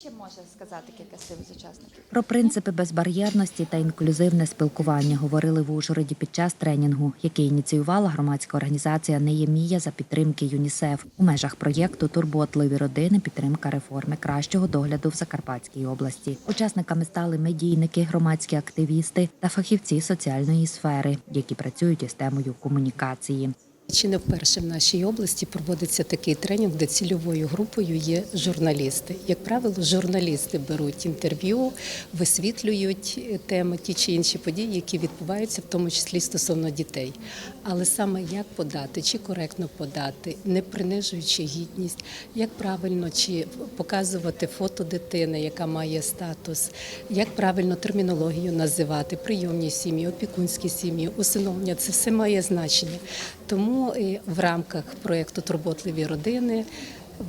Ще може сказати кілька слів з учасників. Про принципи безбар'єрності та інклюзивне спілкування говорили в Ужгороді під час тренінгу, який ініціювала громадська організація Неємія за підтримки ЮНІСЕФ у межах проєкту Турботливі родини підтримка реформи кращого догляду в Закарпатській області. Учасниками стали медійники, громадські активісти та фахівці соціальної сфери, які працюють із темою комунікації. Чи не вперше в нашій області проводиться такий тренінг, де цільовою групою є журналісти. Як правило, журналісти беруть інтерв'ю, висвітлюють теми ті чи інші події, які відбуваються, в тому числі стосовно дітей. Але саме як подати, чи коректно подати, не принижуючи гідність, як правильно чи показувати фото дитини, яка має статус, як правильно термінологію називати, прийомні сім'ї, опікунські сім'ї, усиновлення це все має значення. Тому і в рамках проєкту Турботливі родини.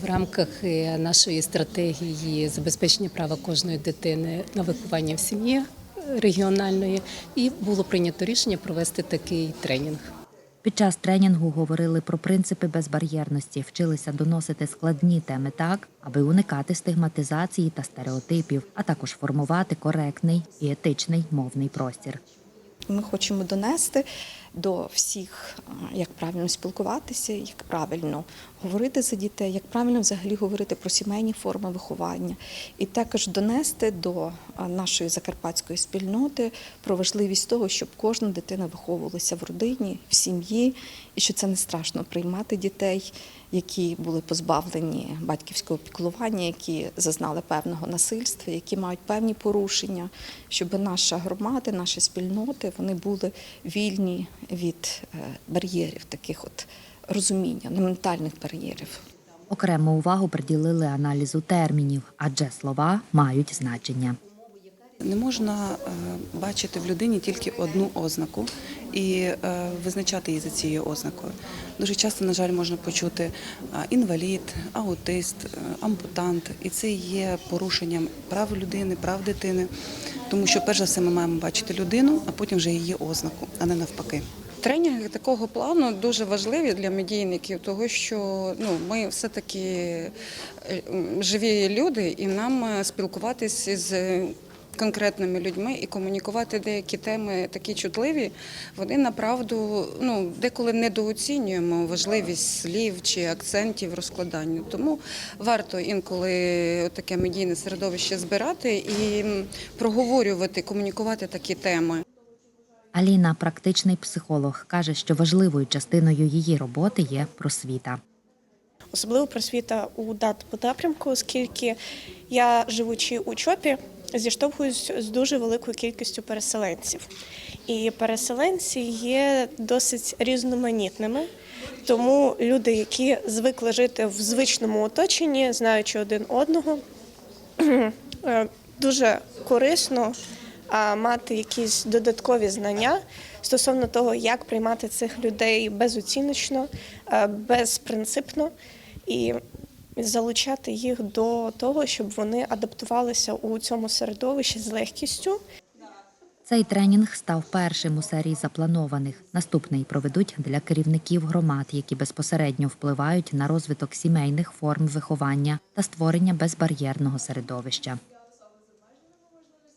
В рамках е, нашої стратегії забезпечення права кожної дитини на виховання в сім'ї е, регіональної і було прийнято рішення провести такий тренінг. Під час тренінгу говорили про принципи безбар'єрності, вчилися доносити складні теми так, аби уникати стигматизації та стереотипів, а також формувати коректний і етичний мовний простір. Ми хочемо донести до всіх, як правильно спілкуватися, як правильно говорити за дітей, як правильно взагалі говорити про сімейні форми виховання, і також донести до нашої закарпатської спільноти про важливість того, щоб кожна дитина виховувалася в родині, в сім'ї, і що це не страшно приймати дітей, які були позбавлені батьківського піклування, які зазнали певного насильства, які мають певні порушення, щоб наша громада, наші спільноти вони були вільні від е, бар'єрів, таких от розуміння, ну, ментальних бар'єрів. Окрему увагу приділили аналізу термінів, адже слова мають значення. Не можна е, бачити в людині тільки одну ознаку і е, визначати її за цією ознакою. Дуже часто, на жаль, можна почути е, інвалід, аутист, е, ампутант, і це є порушенням прав людини, прав дитини. Тому що, перш за все, ми маємо бачити людину, а потім вже її ознаку, а не навпаки. Тренінги такого плану дуже важливі для медійників, тому що ну ми все таки живі люди, і нам спілкуватися з конкретними людьми і комунікувати деякі теми такі чутливі. Вони направду ну деколи недооцінюємо важливість слів чи акцентів розкладання. Тому варто інколи таке медійне середовище збирати і проговорювати, комунікувати такі теми. Аліна, практичний психолог, каже, що важливою частиною її роботи є просвіта. особливо просвіта у датому напрямку, оскільки я, живучи у ЧОПі, зіштовхуюсь з дуже великою кількістю переселенців. І переселенці є досить різноманітними. Тому люди, які звикли жити в звичному оточенні, знаючи один одного, е, дуже корисно мати якісь додаткові знання стосовно того, як приймати цих людей безоціночно, е, безпринципно і залучати їх до того, щоб вони адаптувалися у цьому середовищі з легкістю. Цей тренінг став першим у серії запланованих. Наступний проведуть для керівників громад, які безпосередньо впливають на розвиток сімейних форм виховання та створення безбар'єрного середовища.